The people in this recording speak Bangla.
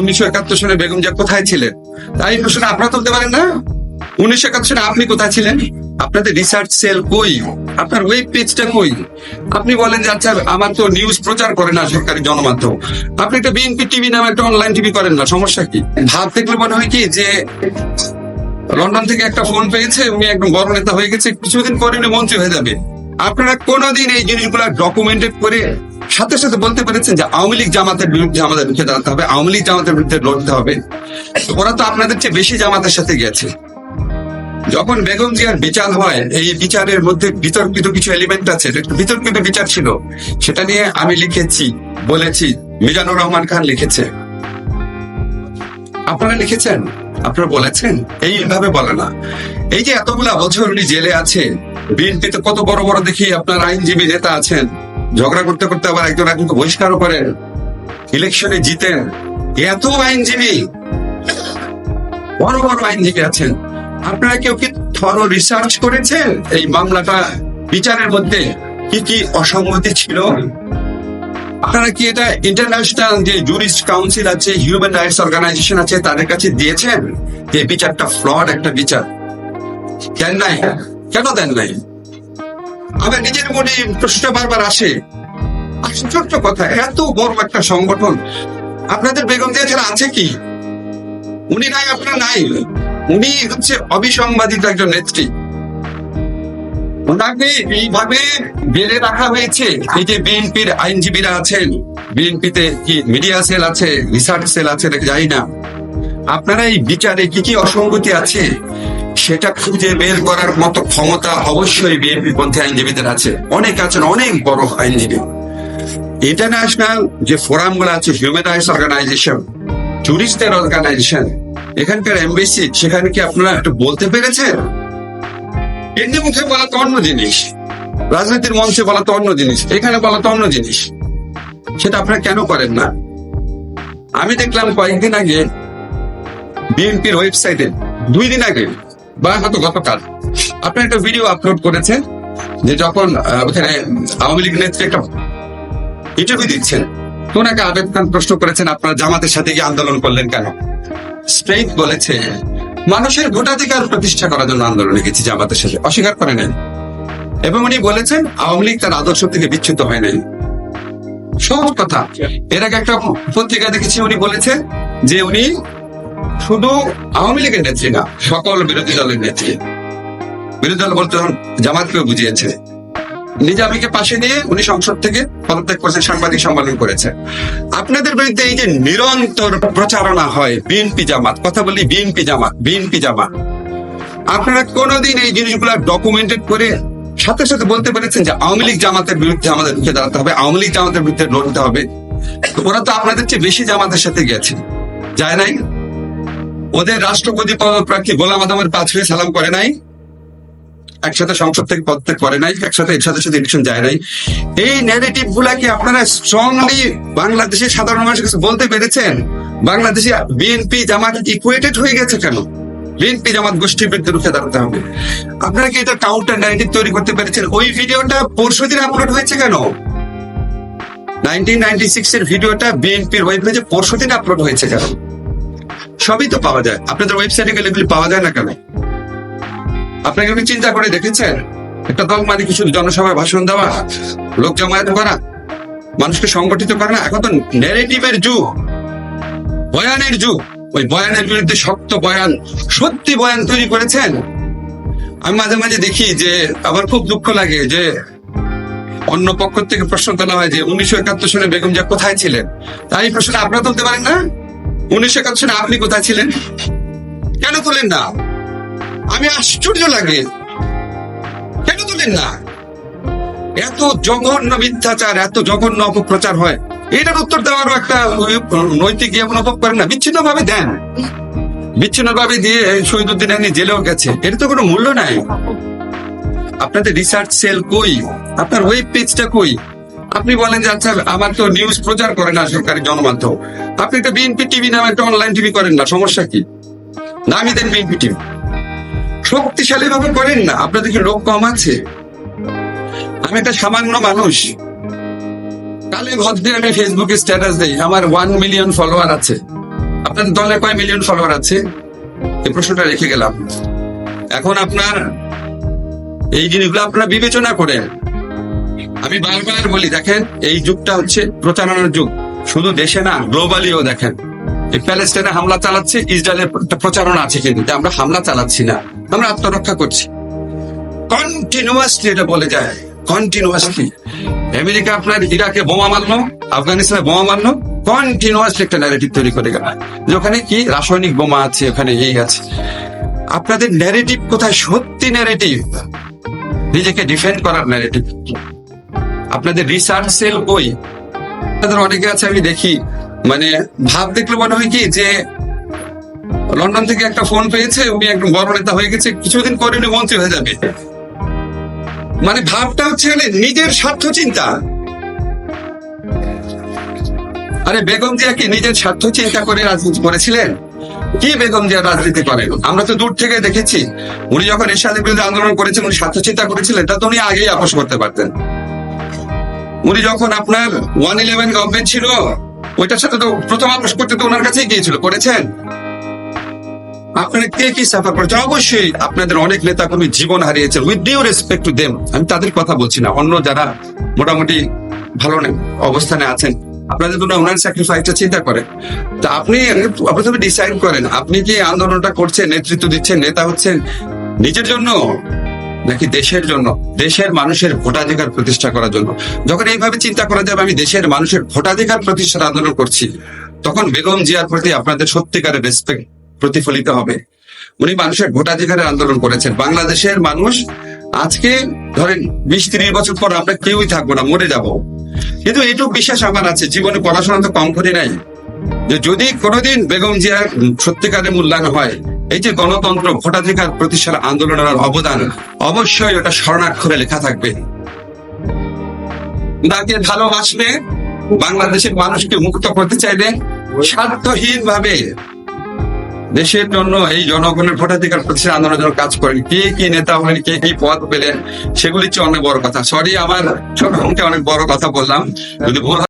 উনিশশো একাত্তর সালে বেগম জিয়া কোথায় ছিলেন? তাই প্রশ্ন আপনারা তুলতে পারেন না। উনিশশো একাত্তর সালে আপনি কোথায় ছিলেন? আপনাদের রিসার্চ সেল কই? আপনার ওয়েব পেজটা কই? আপনি বলেন যে আচ্ছা আমার তো নিউজ প্রচার করে না সরকারি জনমাধ্যম। আপনি একটা বিএনপি টিভি নামে একটা অনলাইন টিভি করেন না, সমস্যা কি? ভাব দেখলে মনে হয় কি, যে লন্ডন থেকে একটা ফোন পেয়েছে, উনি একদম বড় নেতা হয়ে গেছে, কিছুদিন পরে উনি মন্ত্রী হয়ে যাবে। আপনারা কোনোদিন এই জিনিসগুলো ডকুমেন্টেড করে সাথে সাথে বলতে পেরেছেন যে আওয়ামী লীগ জামাতের বিরুদ্ধে আমাদের রুখে দাঁড়াতে হবে, আওয়ামী লীগ জামাতের বিরুদ্ধে লড়তে হবে। ওরা তো আপনাদের চেয়ে বেশি জামাতের সাথে গেছে। যখন বেগম জিয়ার বিচার হয়, এই বিচারের মধ্যে বিতর্কিত কিছু এলিমেন্ট আছে বিতর্কিত বিচার ছিল। সেটা নিয়ে আমি লিখেছি, বলেছি, মিজানুর রহমান খান লিখেছে। আপনারা লিখেছেন? আপনারা বলেছেন? এইভাবে বলে না। এই যে এতগুলা বছর উনি জেলে আছে, বিএনপিতে কত বড় বড় দেখি আপনার আইনজীবী নেতা আছেন। ঝগড়া করতে করতে আবার একজন একজনকে বহিষ্কারও করেন ইলেকশনে জিতেন এত আইনজীবী। বড় বড় আইনজীবী আছেন। আপনারা কেউ কি থর রিসার্চ করেছেন এই মামলাটা? বিচারের মধ্যে কি কি অসঙ্গতি ছিল? আপনারা কি এটা ইন্টারন্যাশনাল যে জুরিস্ট কাউন্সিল আছে হিউম্যান রাইটস অর্গানাইজেশন আছে, তাদের কাছে দিয়েছেন? যে বিচারটা ফ্রড একটা বিচার। দেন নাই? কেন দেন নাই? আমার নিজের মনে প্রশ্নটা বারবার আসে। আশ্চর্য কথা, এত বড় একটা সংগঠন, আপনাদের বেগম দিয়া ছাড়া আছে কি? উনি নাই, আপনার নাই। উনি হচ্ছে অবিসংবাদিত একজন নেত্রী। ওনাকে এইভাবে বেড়ে রাখা হয়েছে। এই যে বিএনপির আইনজীবীরা আছেন, বিএনপিতে কি মিডিয়া সেল আছে, রিসার্চ সেল আছে না। আপনারা এই বিচারে কি কি অসঙ্গতি আছে? সেটা খুঁজে বের করার মতো ক্ষমতা অবশ্যই বিএনপি পন্থী আইনজীবীদের আছে। অনেক আছেন, অনেক বড় আইনজীবী। ইন্টারন্যাশনাল যে ফোরামগুলো আছে হিউম্যান রাইটস অর্গানাইজেশন টুরিস্টদের অর্গানাইজেশন এখানকার এমবেসি সেখানে কি আপনারা একটু বলতে পেরেছেন? এমনি মুখে বলা তো অন্য জিনিস। রাজনীতির মঞ্চে বলা তো অন্য জিনিস, এখানে বলা তো অন্য জিনিস। সেটা আপনারা কেন করেন না? আমি দেখলাম কয়েকদিন আগে বিএনপির ওয়েবসাইটে দুই দিন আগে বা গতকাল আপনি একটা ভিডিও আপলোড করেছেন যে যখন ওখানে আওয়ামী লীগ নেত্রী একটা ইন্টারভিউ দিচ্ছেন, তো ওনাকে আবেদ খান প্রশ্ন করেছেন, আপনারা জামাতের সাথে গিয়ে আন্দোলন করলেন কেন? স্ট্রেইট বলেছে, মানুষের ভোটাধিকার প্রতিষ্ঠা করার জন্য আন্দোলনে গেছি জামাতের সাথে, অস্বীকার করে নেন এবং উনি বলেছেন, আওয়ামী লীগ তার আদর্শ থেকে বিচ্ছুত হয় নাই। সহজ কথা। এর আগে একটা পত্রিকা দেখেছি, উনি বলেছেন যে উনি শুধু আওয়ামী লীগের নেত্রী না, সকল বিরোধী দলের নেত্রী। বিরোধী দল বলতে তখন জামাতকেও বুঝিয়েছে। নিজামীকে পাশে নিয়ে উনি সংসদ থেকে পদত্যাগ করেছেন, সাংবাদিক সম্মেলন করেছে আপনাদের বিরুদ্ধে এই যে নিরন্তর প্রচারণা হয়, বিএনপি জামাত, কথা বলি বিএনপি জামাত বিএনপি জামাত। আপনারা কোনোদিন এই জিনিসগুলো ডকুমেন্টেড করে সাথে সাথে বলতে পেরেছেন যে আওয়ামী লীগ জামাতের বিরুদ্ধে আমাদের রুখে দাঁড়াতে হবে, আওয়ামী লীগ জামাতের বিরুদ্ধে লড়তে হবে। ওরা তো আপনাদের চেয়ে বেশি জামাতের সাথে গেছে। যায় নাই? ওদের রাষ্ট্রপতি পদপ্রার্থী গোলাম আদমের পাঁচ হয়ে সালাম করে নাই। একসাথে সংসদ থেকে পদত্যাগ করে নাই, একসাথে এর সাথে সাথে ইলেকশন যায় নাই। এই ন্যারেটিভ গুলাকে আপনারা স্ট্রংলি বাংলাদেশের সাধারণ মানুষের কাছে বলতে পেরেছেন? বাংলাদেশে বিএনপি জামাত ইকুয়েটেড হয়ে গেছে কেন? বিএনপি জামাত গোষ্ঠীর বিরুদ্ধে রুখে দাঁড়াতে হবে। আপনারা কি এটা কাউন্টার ন্যারেটিভ তৈরি করতে পেরেছেন? ওই ভিডিওটা পরশু দিন আপলোড হয়েছে কেন? নাইনটিন নাইনটি সিক্স এর ভিডিওটা বিএনপির ওয়েব পেজে পরশু দিন আপলোড হয়েছে কেন? সবই তো পাওয়া যায়। আপনাদের ওয়েবসাইটে গেলে এগুলি পাওয়া যায় না কেন? আপনাকে আপনি চিন্তা করে দেখেছেন? একটা দল মানে কিছু জনসভায় ভাষণ দেওয়া, লোক জমায়েত করা, মানুষকে সংগঠিত করা? না এখন তো ন্যারেটিভের যুগ। বয়ানের যুগ। ওই বয়ানের বিরুদ্ধে শক্ত বয়ান, সত্যি বয়ান তৈরি করেছেন? আমি মাঝে মাঝে দেখি যে, আমার খুব দুঃখ লাগে যে, অন্য পক্ষ থেকে প্রশ্ন তোলা হয় যে, উনিশশো একাত্তর সালে বেগম জিয়া কোথায় ছিলেন? তাই প্রশ্ন আপনারা তুলতে পারেন না? উনিশশো একাত্তর সালে আপনি কোথায় ছিলেন? কেন তোলেন না? আমি আশ্চর্য লাগে। কেন তোলেন না? এত জঘন্য মিথ্যাচার, এত জঘন্য অপপ্রচার হয়। এটার উত্তর দেওয়ারও একটা নৈতিক ইয়ে অনুভব করেন না। বিচ্ছিন্ন ভাবে দেন। বিচ্ছিন্ন ভাবে দিয়ে শহীদুদ্দিন আইনি জেলেও গেছে। এর তো কোনো মূল্য নাই। আপনাদের রিসার্চ সেল কই? আপনার ওয়েব পেজটা কই? আপনি বলেন যে আচ্ছা আমার তো নিউজ প্রচার করে না সরকারি জনমাধ্যম। আপনি একটা বিএনপি টিভি নামে একটা অনলাইন টিভি করেন না, সমস্যা কি? নামই দেন বিএনপি টিভি শক্তিশালী ভাবে করেন না, আপনাদের কি লোক কম আছে? আমি একটা সামান্য মানুষ। কালে ভদ্রে আমি ফেসবুকে স্ট্যাটাস দেই, আমার ওয়ান মিলিয়ন ফলোয়ার আছে। আপনাদের দলে কয় মিলিয়ন ফলোয়ার আছে? এই প্রশ্নটা রেখে গেলাম। এখন আপনার এই জিনিসগুলো আপনারা বিবেচনা করেন। আমি বারবার বলি, দেখেন, এই যুগটা হচ্ছে প্রচারণার যুগ। শুধু দেশে না গ্লোবালিও দেখেন। প্যালেস্টাইনে হামলা চালাচ্ছে, ইসরায়েলের প্রচারণা আছে কিন্তু আমরা হামলা চালাচ্ছি না, আমরা আত্মরক্ষা করছি। কন্টিনিউয়াসলি এটা বলে যায় কন্টিনিউয়াসলি আমেরিকা আপনার ইরাকে বোমা মারলো, আফগানিস্তানে বোমা মারলো কন্টিনিউয়াসলি একটা ন্যারেটিভ তৈরি করে গেল। ওখানে কি রাসায়নিক বোমা আছে, ওখানে এই আছে। আপনাদের ন্যারেটিভ কোথায়? সত্যি ন্যারেটিভ নিজেকে ডিফেন্ড করার ন্যারেটিভ আপনাদের রিসার্চ সেল কই আপনাদের অনেকে আছে, আমি দেখি। মানে ভাব দেখলে মনে হয় কি যে, লন্ডন থেকে একটা ফোন পেয়েছে, উনি একদম বড় নেতা হয়ে গেছে, কিছুদিন পরে উনি মন্ত্রী হয়ে যাবে। মানে ভাবটা হচ্ছে মানে নিজের স্বার্থ চিন্তা। আরে, বেগম জিয়া কি নিজের স্বার্থ চিন্তা করে রাজনীতি করেছিলেন? কি বেগম জিয়া রাজনীতি করেন? আমরা তো দূর থেকে দেখেছি। উনি যখন এরশাদের বিরুদ্ধে আন্দোলন করেছেন, উনি স্বার্থ চিন্তা করেছিলেন, তা তো উনি আগেই আপোষ করতে পারতেন। উনি যখন আপনার ওয়ান ইলেভেন গভর্নমেন্ট ছিল, ওইটার সাথে তো প্রথম আপোষ করতে তো ওনার কাছেই গিয়েছিল, করেছেন? কে কি সাফার অবশ্যই আপনাদের অনেক নেতা কর্মী জীবন with due respect to them আমি তাদের কথা বলছি না। অন্য যারা মোটামুটি ভালো অবস্থানে আছেন, আপনাদের জন্য ওনার স্যাক্রিফাইসটা চিন্তা করেন তা আপনি প্রথমে ডিসাইড করেন। আপনি কি আন্দোলনটা করছেন, নেতৃত্ব দিচ্ছেন, নেতা হচ্ছেন নিজের জন্য? নাকি দেশের জন্য, দেশের মানুষের ভোটাধিকার প্রতিষ্ঠা করার জন্য। যখন এইভাবে চিন্তা করা যাবে, আমি দেশের মানুষের ভোটাধিকার প্রতিষ্ঠার আন্দোলন করছি, তখন বেগম জিয়ার প্রতি আপনাদের সত্যিকারের রেসপেক্ট প্রতিফলিত হবে। উনি মানুষের ভোটাধিকারের আন্দোলন করেছেন। বাংলাদেশের মানুষ আজকে, ধরেন, বিশ ত্রিশ বছর পর আমরা কেউই থাকব না, মরে যাব। কিন্তু এইটুকু বিশ্বাস আমার আছে, জীবনে পড়াশোনা তো কম করি নাই। যে যদি কোনোদিন বেগম জিয়ার সত্যিকারের মূল্যায়ন হয় এই যে গণতন্ত্র ভোটাধিকার প্রতিষ্ঠার আন্দোলনের অবদান, অবশ্যই ওটা স্মরণাক্ষরে লেখা থাকবে। তাকে ভালোবাসলে বাংলাদেশের মানুষকে মুক্ত করতে চাইলে স্বার্থহীন ভাবে দেশের জন্য এই জনগণের ভোটাধিকার প্রতিষ্ঠা আন্দোলনের জন্য কাজ করেন। কে কি নেতা হলেন, কে কি পদ পেলেন, সেগুলি হচ্ছে অনেক বড় কথা। সরি আমার ছোট অনেক বড় কথা বললাম। যদি ভুল